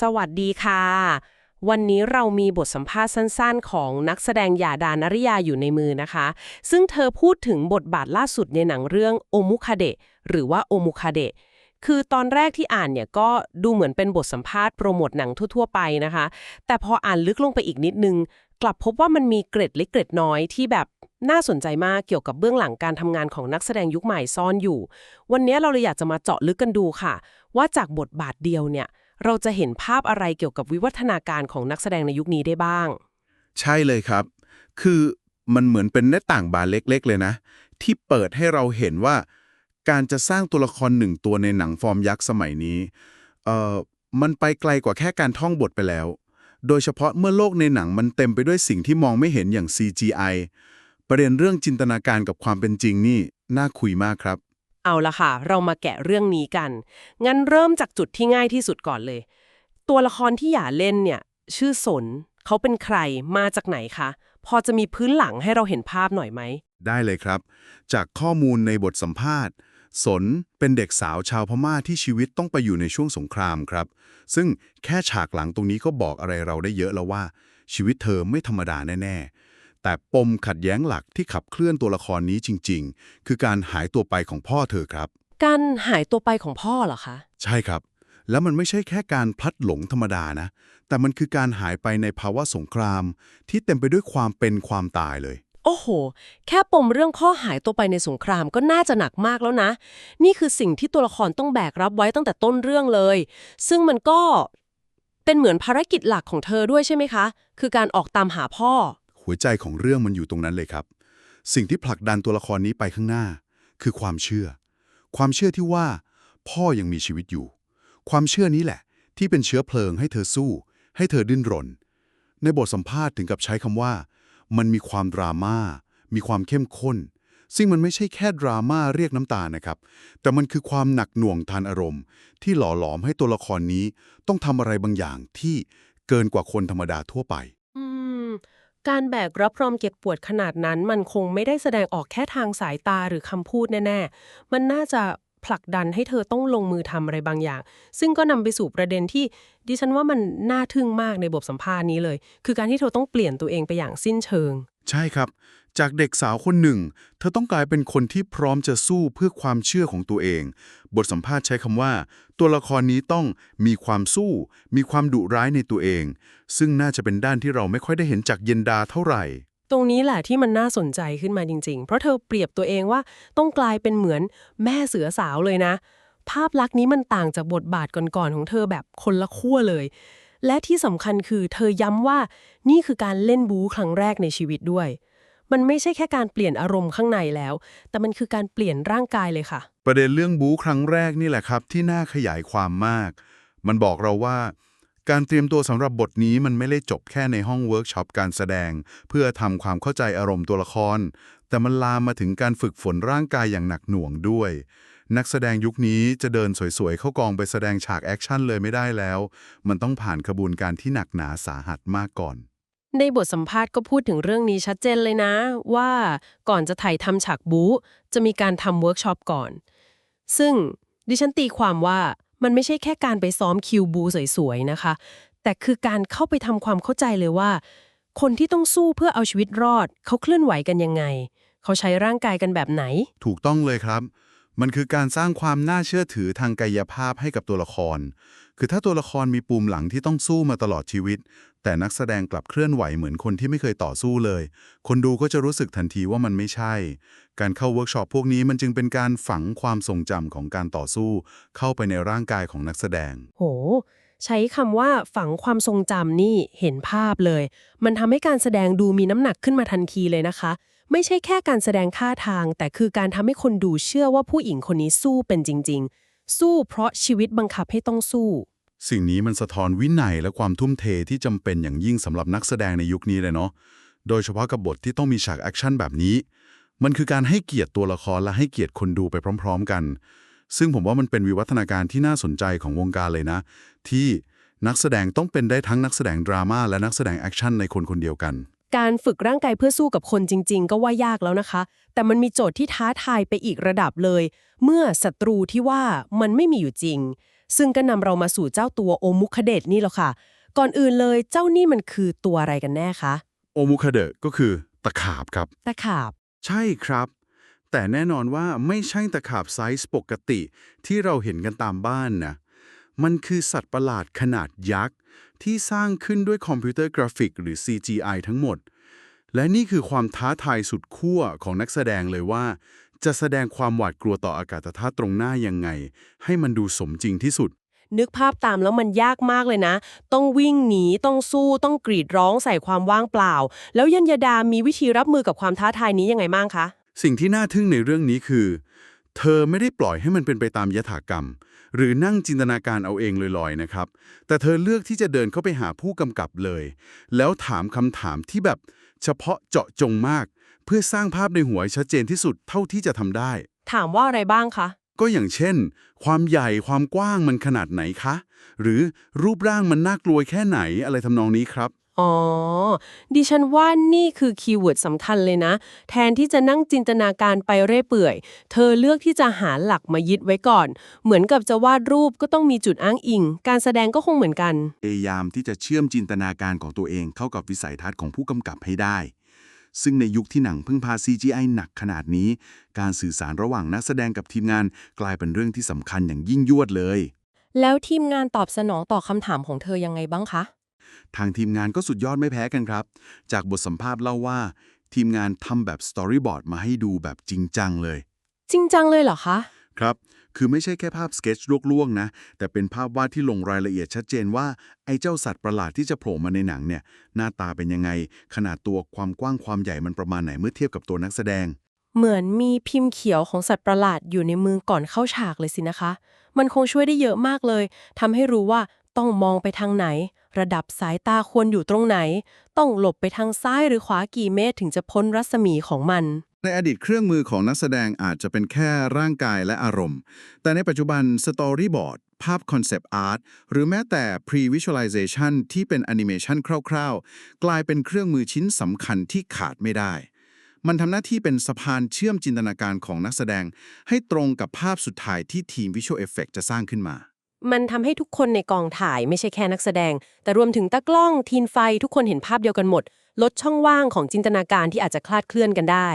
สวัสดีค่ะ วันนี้เรามีบทสัมภาษณ์สั้นๆ ของนักแสดงหยาดานริยาอยู่ในมือนะคะ ซึ่งเธอพูดถึงบทบาทล่าสุดในหนังเรื่องโอมุคาเดะหรือว่าโอมุคาเดะคือตอนแรกที่อ่านเนี่ยก็ดูเหมือนเป็นบทสัมภาษณ์โปรโมทหนังทั่ว ๆ ไปนะคะ แต่พออ่านลึกลงไปอีกนิดนึง กลับพบว่ามันมีเกร็ดเล็กเกร็ดน้อยที่แบบน่าสนใจมากเกี่ยวกับเบื้องหลังการทำงานของนักแสดงยุคใหม่ซ่อนอยู่ วันนี้เราเลยอยากจะมาเจาะลึกกันดูค่ะ ว่าจากบทบาทเดียวเนี่ย เราจะเห็นภาพอะไรเกี่ยวกับวิวัฒนาการของนักแสดงในยุคนี้ได้บ้าง ใช่เลยครับ คือมันเหมือนเป็นหน้าต่างบานเล็ก ๆ เลยนะ ที่เปิดให้เราเห็นว่า การจะสร้างตัวละครหนึ่งตัวในหนังฟอร์มยักษ์สมัยนี้เอ่อมันไปไกลกว่าแค่การท่องบทไปแล้ว โดยเฉพาะเมื่อโลกในหนังมันเต็มไปด้วยสิ่งที่มองไม่เห็นอย่าง CGI ประเด็นเรื่องจินตนาการกับความเป็นจริงนี่น่าคุยมากครับ เอาละค่ะ เรามาแกะเรื่องนี้กัน งั้นเริ่มจากจุดที่ง่ายที่สุดก่อนเลย ตัวละครที่หย่าเล่นเนี่ย ชื่อสน เขาเป็นใคร มาจากไหนคะ พอจะมีพื้นหลังให้เราเห็นภาพหน่อยไหม ได้เลยครับ จากข้อมูลในบทสัมภาษณ์ สนเป็นเด็กสาวชาวพม่าที่ชีวิตต้องไปอยู่ในช่วงสงครามครับ ซึ่งแค่ฉากหลังตรงนี้ก็บอกอะไรเราได้เยอะแล้วว่า ชีวิตเธอไม่ธรรมดาแน่ๆ แต่ปมขัดแย้งหลักที่ขับเคลื่อนตัวละครนี้จริง ๆ คือการหายตัวไปของพ่อเธอครับ การหายตัวไปของพ่อเหรอคะ ใช่ครับ แล้วมันไม่ใช่แค่การพลัดหลงธรรมดานะ แต่มันคือการหายไปในภาวะสงคราม ที่เต็มไปด้วยความเป็นความตายเลย โอ้โห แค่ปมเรื่องพ่อหายตัวไปในสงครามก็น่าจะหนักมากแล้วนะ นี่คือสิ่งที่ตัวละครต้องแบกรับไว้ตั้งแต่ต้นเรื่องเลย ซึ่งมันก็เป็นเหมือนภารกิจหลักของเธอด้วยใช่ไหมคะ คือการออกตามหาพ่อ หัวใจของเรื่องมันอยู่ตรงนั้นเลยครับ สิ่งที่ผลักดันตัวละครนี้ไปข้างหน้า คือความเชื่อ ความเชื่อที่ว่า พ่อยังมีชีวิตอยู่ ความเชื่อนี้แหละ ที่เป็นเชื้อเพลิงให้เธอสู้ ให้เธอดิ้นรน ในบทสัมภาษณ์ถึงกับใช้คำว่า มันมีความดราม่ามีความเข้มข้น ซึ่งมันไม่ใช่แค่ดราม่าเรียกน้ำตานะครับ แต่มันคือความหนักหน่วงทานอารมณ์ ที่หล่อหลอมให้ตัวละครนี้ต้องทำอะไรบางอย่างที่เกินกว่าคนธรรมดาทั่วไป การแบกรับความเจ็บปวดขนาดนั้น มันคงไม่ได้แสดงออกแค่ทางสายตาหรือคำพูดแน่ๆ มันน่าจะผลักดันให้เธอต้องลงมือทำอะไรบางอย่าง ซึ่งก็นำไปสู่ประเด็นที่ดิฉันว่ามันน่าทึ่งมากในบทสัมภาษณ์นี้เลย คือการที่เธอต้องเปลี่ยนตัวเองไปอย่างสิ้นเชิง ใช่ครับ จากเด็กสาวคนหนึ่ง เธอต้องกลายเป็นคนที่พร้อมจะสู้เพื่อความเชื่อของตัวเอง บทสัมภาษณ์ใช้คำว่า ตัวละครนี้ต้องมีความสู้ มีความดุร้ายในตัวเอง ซึ่งน่าจะเป็นด้านที่เราไม่ค่อยได้เห็นจากเยนดาเท่าไหร่ ตรงนี้แหละที่มันน่าสนใจขึ้นมาจริง ๆ เพราะเธอเปรียบตัวเองว่าต้องกลายเป็นเหมือนแม่เสือสาวเลยนะ ภาพลักษณ์นี้มันต่างจากบทบาทก่อนๆของเธอแบบคนละขั้วเลย และที่สำคัญคือเธอย้ำว่านี่คือการเล่นบู๊ครั้งแรกในชีวิตด้วย มันไม่ใช่แค่การเปลี่ยนอารมณ์ข้างในแล้ว แต่มันคือการเปลี่ยนร่างกายเลยค่ะ ประเด็นเรื่องบู๊ครั้งแรกนี่แหละครับ ที่น่าขยายความมาก มันบอกเราว่า การเตรียมตัวสำหรับบทนี้มันไม่ได้จบแค่ในห้องเวิร์กช็อปการแสดง เพื่อทำความเข้าใจอารมณ์ตัวละคร แต่มันลามมาถึงการฝึกฝนร่างกายอย่างหนักหน่วงด้วย นักแสดงยุคนี้จะเดินสวยๆ เข้ากองไปแสดงฉากแอคชั่นเลยไม่ได้แล้ว มันต้องผ่านกระบวนการที่หนักหนาสาหัสมากก่อน ในบทสัมภาษณ์ก็พูดถึงเรื่องนี้ชัดเจนเลยนะ ว่าก่อนจะถ่ายทำฉากบู๊จะมีการทำเวิร์กช็อปก่อน ซึ่งดิฉันตีความว่ามันไม่ใช่แค่การไปซ้อมคิวบูสวยๆนะคะ แต่คือการเข้าไปทำความเข้าใจเลยว่า คนที่ต้องสู้เพื่อเอาชีวิตรอด เขาเคลื่อนไหวกันยังไง เขาใช้ร่างกายกันแบบไหน ถูกต้องเลยครับ มันคือการสร้างความน่าเชื่อถือทางกายภาพให้กับตัวละคร คือถ้าตัวละครมีปุ่มหลังที่ต้องสู้มาตลอดชีวิต แต่นักแสดงกลับเคลื่อนไหวเหมือนคนที่ไม่เคยต่อสู้เลย คนดูก็จะรู้สึกทันทีว่ามันไม่ใช่ การเข้าเวิร์กช็อปพวกนี้มันจึงเป็นการฝังความทรงจำของการต่อสู้ เข้าไปในร่างกายของนักแสดง โห ใช้คำว่าฝังความทรงจำนี่เห็นภาพเลย มันทำให้การแสดงดูมีน้ำหนักขึ้นมาทันทีเลยนะคะ ไม่ใช่แค่การแสดงท่าทาง แต่คือการทำให้คนดูเชื่อว่าผู้หญิงคนนี้สู้เป็นจริง ๆ สู้เพราะชีวิตบังคับให้ต้องสู้ สิ่งนี้มันสะท้อนวินัยและความทุ่มเทที่จำเป็นอย่างยิ่งสำหรับนักแสดงในยุคนี้เลยเนาะโดยเฉพาะกับบทที่ต้องมีฉากแอคชั่นแบบนี้ มันคือการให้เกียรติตัวละครและให้เกียรติคนดูไปพร้อม ๆ กัน ซึ่งผมว่ามันเป็นวิวัฒนาการที่น่าสนใจของวงการเลยนะ ที่นักแสดงต้องเป็นได้ทั้งนักแสดงดราม่าและนักแสดงแอคชั่นในคนคนเดียวกัน การฝึกร่างกายเพื่อสู้กับคนจริง ๆ ก็ว่ายากแล้วนะคะ แต่มันมีโจทย์ที่ท้าทายไปอีกระดับเลย เมื่อศัตรูที่ว่ามันไม่มีอยู่จริง ซึ่งก็นำเรามาสู่เจ้าตัวโอมุคเดตนี่แหละค่ะ ก่อนอื่นเลยเจ้านี่มันคือตัวอะไรกันแน่คะ โอมุคาเดะก็คือตะขาบครับ ตะขาบ ใช่ครับ แต่แน่นอนว่าไม่ใช่ตะขาบไซส์ปกติที่เราเห็นกันตามบ้านนะ มันคือสัตว์ประหลาดขนาดยักษ์ ที่สร้างขึ้นด้วยคอมพิวเตอร์กราฟิกหรือ CGI ทั้งหมด และนี่คือความท้าทายสุดขั้วของนักแสดงเลยว่า จะแสดงความหวาดกลัวต่ออากาศธาตุตรงหน้ายังไง ให้มันดูสมจริงที่สุด นึกภาพตามแล้วมันยากมากเลยนะ ต้องวิ่งหนี ต้องสู้ ต้องกรีดร้องใส่ความว่างเปล่า แล้วยัญญดามีวิธีรับมือกับความท้าทายนี้ยังไงบ้างคะ สิ่งที่น่าทึ่งในเรื่องนี้คือ เธอไม่ได้ปล่อยให้มันเป็นไปตามยถากรรม หรือนั่งจินตนาการเอาเองลอยๆนะครับ แต่เธอเลือกที่จะเดินเข้าไปหาผู้กำกับเลย แล้วถามคำถามที่แบบเฉพาะเจาะจงมาก เพื่อสร้างภาพในหัวให้ชัดเจนที่สุดเท่าที่จะทำได้ ถามว่าอะไรบ้างคะ ก็อย่างเช่น ความใหญ่ความกว้างมันขนาดไหนคะ หรือรูปร่างมันน่ากลัวแค่ไหนอะไรทำนองนี้ครับ อ๋อ ดิฉันว่านี่คือคีย์เวิร์ดสำคัญเลยนะ แทนที่จะนั่งจินตนาการไปเรื่อยเปื่อย เธอเลือกที่จะหาหลักมายึดไว้ก่อน เหมือนกับจะวาดรูปก็ต้องมีจุดอ้างอิง การแสดงก็คงเหมือนกัน พยายามที่จะเชื่อมจินตนาการของตัวเองเข้ากับวิสัยทัศน์ของผู้กำกับให้ได้ ซึ่งในยุคที่หนังพึ่งพา CGI หนักขนาดนี้ การสื่อสารระหว่างนักแสดงกับทีมงานกลายเป็นเรื่องที่สำคัญอย่างยิ่งยวดเลย แล้วทีมงานตอบสนองต่อคำถามของเธอยังไงบ้างคะ ทางทีมงานก็สุดยอดไม่แพ้กันครับ จากบทสัมภาษณ์เล่าว่า ทีมงานทำแบบสตอรี่บอร์ดมาให้ดูแบบจริงจังเลย จริงจังเลยเหรอคะ ครับ คือไม่ใช่แค่ภาพสเก็ตชลวกๆนะ แต่เป็นภาพวาดที่ลงรายละเอียดชัดเจนว่า ไอ้เจ้าสัตว์ประหลาดที่จะโผล่มาในหนังเนี่ย หน้าตาเป็นยังไง ขนาดตัวความกว้างความใหญ่มันประมาณไหนเมื่อเทียบกับตัวนักแสดง เหมือนมีพิมพ์เขียวของสัตว์ประหลาดอยู่ในมือก่อนเข้าฉากเลยสินะคะ มันคงช่วยได้เยอะมากเลยทำให้รู้ว่าต้องมองไปทางไหนระดับสายตาควรอยู่ตรงไหน ต้องหลบไปทางซ้ายหรือขวากี่เมตรถึงจะพ้นรัศมีของมัน ในอดีตเครื่องมือของนักแสดงอาจจะเป็นแค่ร่างกายและอารมณ์ แต่ในปัจจุบันสตอรี่บอร์ดภาพคอนเซปต์อาร์ตหรือแม้แต่ Pre-Visualization ที่เป็นแอนิเมชันคร่าวๆ กลายเป็นเครื่องมือชิ้นสำคัญที่ขาดไม่ได้ มันทำหน้าที่เป็นสะพานเชื่อมจินตนาการของนักแสดง ให้ตรงกับภาพสุดท้ายที่ทีม Visual Effect จะสร้างขึ้นมา มันทำให้ทุกคนในกองถ่ายไม่ใช่แค่นักแสดง แต่รวมถึงตากล้องทีนไฟทุกคนเห็นภาพเดียวกันหมด ลดช่องว่างของจินตนาการที่อาจจะคลาดเคลื่อนกันได้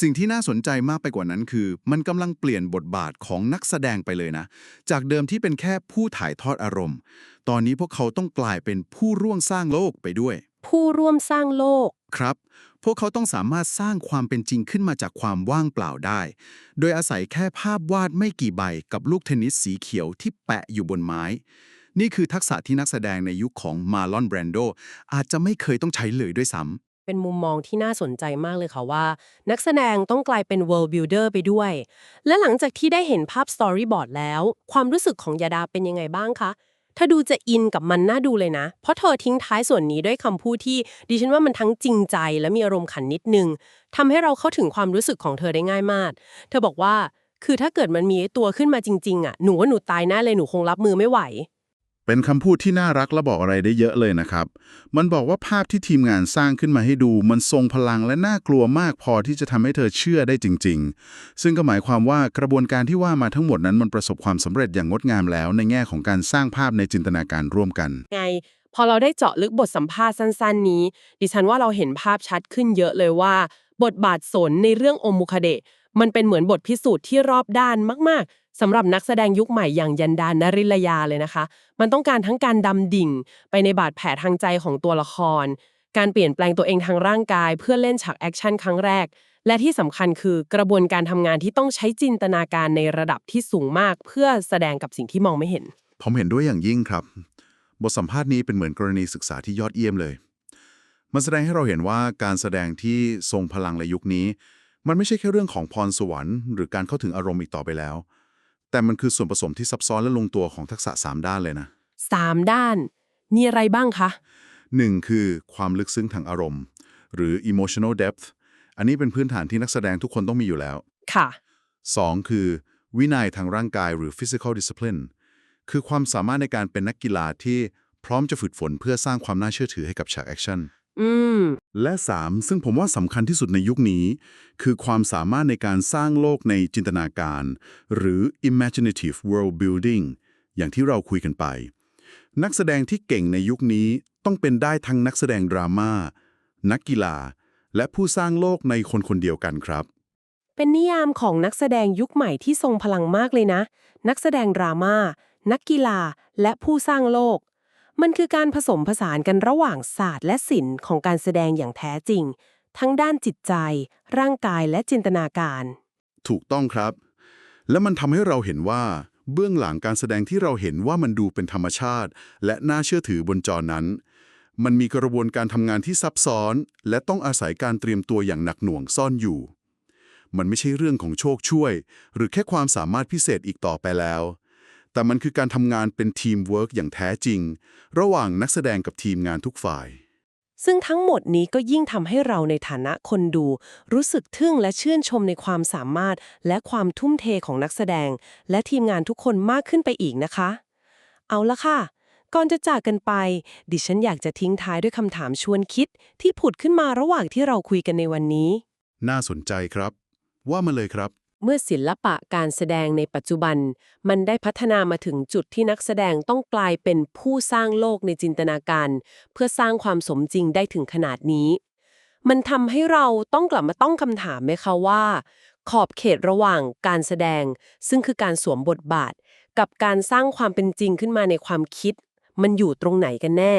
สิ่งที่น่าสนใจมากไปกว่านั้นคือ มันกำลังเปลี่ยนบทบาทของนักแสดงไปเลยนะ จากเดิมที่เป็นแค่ผู้ถ่ายทอดอารมณ์ ตอนนี้พวกเขาต้องกลายเป็นผู้ร่วมสร้างโลกไปด้วย ผู้ร่วมสร้างโลก ครับ พวกเขาต้องสามารถสร้างความเป็นจริงขึ้นมาจากความว่างเปล่าได้ โดยอาศัยแค่ภาพวาดไม่กี่ใบกับลูกเทนนิสสีเขียวที่แปะอยู่บนไม้ นี่คือทักษะที่นักแสดงในยุคของมาลอนแบรนโดอาจจะไม่เคยต้องใช้เลยด้วยซ้ำเป็นมุมมองที่น่าสนใจมากเลยค่ะว่า นักแสดงต้องกลายเป็น world builder ไปด้วย และหลังจากที่ได้เห็นภาพ storyboard แล้ว ความรู้สึกของยาดาเป็นยังไงบ้างคะ เธอดูจะอินกับมันน่าดูเลยนะ เพราะเธอทิ้งท้ายส่วนนี้ด้วยคำพูดที่ ดิฉันว่ามันทั้งจริงใจและมีอารมณ์ขันนิดนึงทำให้เราเข้าถึงความรู้สึกของเธอได้ง่ายมาก เธอบอกว่า คือถ้าเกิดมันมีตัวขึ้นมาจริง ๆ อะ หนูว่าหนูตายแน่เลยหนูคงรับมือไม่ไหว เป็นคำพูดที่น่ารักและบอกอะไรได้เยอะเลยนะครับ มันบอกว่าภาพที่ทีมงานสร้างขึ้นมาให้ดู มันทรงพลังและน่ากลัวมากพอที่จะทำให้เธอเชื่อได้จริง ๆ ซึ่งก็หมายความว่ากระบวนการที่ว่ามาทั้งหมดนั้นมันประสบความสำเร็จอย่างงดงามแล้ว ในแง่ของการสร้างภาพในจินตนาการร่วมกัน ไง พอเราได้เจาะลึกบทสัมภาษณ์สั้น ๆ นี้ ดิฉันว่าเราเห็นภาพชัดขึ้นเยอะเลยว่า บทบาทสนในเรื่องโอมุคเดะมันเป็นเหมือนบทพิสูจน์ที่รอบด้านมากๆ สำหรับนักแสดงยุคใหม่อย่างยันดานนริลยาเลยนะคะ มันต้องการทั้งการดำดิ่ง ไปในบาดแผลทางใจของตัวละคร การเปลี่ยนแปลงตัวเองทางร่างกาย เพื่อเล่นฉากแอคชั่นครั้งแรก และที่สำคัญคือกระบวนการทำงานที่ต้องใช้จินตนาการในระดับที่สูงมาก เพื่อแสดงกับสิ่งที่มองไม่เห็น ผมเห็นด้วยอย่างยิ่งครับ บทสัมภาษณ์นี้เป็นเหมือนกรณีศึกษาที่ยอดเยี่ยมเลย มันแสดงให้เราเห็นว่าการแสดงที่ทรงพลังในยุคนี้ มันไม่ใช่แค่เรื่องของพรสวรรค์ หรือการเข้าถึงอารมณ์อีกต่อไปแล้ว แต่มันคือส่วนผสมที่ซับซ้อนและลงตัวของทักษะ 3 ด้านเลยนะ 3 ด้าน มีอะไรบ้างคะ 1. คือความลึกซึ้งทางอารมณ์ หรือ emotional depth อันนี้เป็นพื้นฐานที่นักแสดงทุกคนต้องมีอยู่แล้ว ค่ะ 2. คือ วินัยทางร่างกายหรือ physical discipline คือความสามารถในการเป็นนักกีฬาที่พร้อมจะฝึกฝนเพื่อสร้างความน่าเชื่อถือให้กับฉากแอคชั่น อืม และ 3 ซึ่งผมว่าสำคัญที่สุดในยุคนี้ คือความสามารถในการสร้างโลกในจินตนาการ หรือ imaginative world building อย่างที่เราคุยกันไป นักแสดงที่เก่งในยุคนี้ต้องเป็นได้ทั้งนักแสดงดราม่านักกีฬา และผู้สร้างโลกในคนคนเดียวกันครับ เป็นนิยามของนักแสดงยุคใหม่ที่ทรงพลังมากเลยนะ นักแสดงดราม่านักกีฬา และผู้สร้างโลก มันคือการผสมผสานกันระหว่างศาสตร์และศิลป์ของการแสดงอย่างแท้จริง ทั้งด้านจิตใจ ร่างกายและจินตนาการ ถูกต้องครับ และมันทำให้เราเห็นว่า เบื้องหลังการแสดงที่เราเห็นว่ามันดูเป็นธรรมชาติ และน่าเชื่อถือบนจอนั้น มันมีกระบวนการทำงานที่ซับซ้อน และต้องอาศัยการเตรียมตัวอย่างหนักหน่วงซ่อนอยู่ มันไม่ใช่เรื่องของโชคช่วย หรือแค่ความสามารถพิเศษอีกต่อไปแล้ว แต่มันคือการทำงานเป็นทีมเวิร์กอย่างแท้จริง ระหว่างนักแสดงกับทีมงานทุกฝ่าย ซึ่งทั้งหมดนี้ก็ยิ่งทำให้เราในฐานะคนดู รู้สึกทึ่งและชื่นชมในความสามารถ และความทุ่มเทของนักแสดง และทีมงานทุกคนมากขึ้นไปอีกนะคะ เอาละค่ะ ก่อนจะจากกันไป ดิฉันอยากจะทิ้งท้ายด้วยคำถามชวนคิด ที่ผุดขึ้นมาระหว่างที่เราคุยกันในวันนี้ น่าสนใจครับ ว่ามาเลยครับ เมื่อศิลปะการแสดงในปัจจุบัน มันได้พัฒนามาถึงจุดที่นักแสดงต้องกลายเป็นผู้สร้างโลกในจินตนาการ เพื่อสร้างความสมจริงได้ถึงขนาดนี้ มันทำให้เราต้องกลับมาต้องคำถามไหมคะว่า ขอบเขตระหว่างการแสดง ซึ่งคือการสวมบทบาท กับการสร้างความเป็นจริงขึ้นมาในความคิด มันอยู่ตรงไหนกันแน่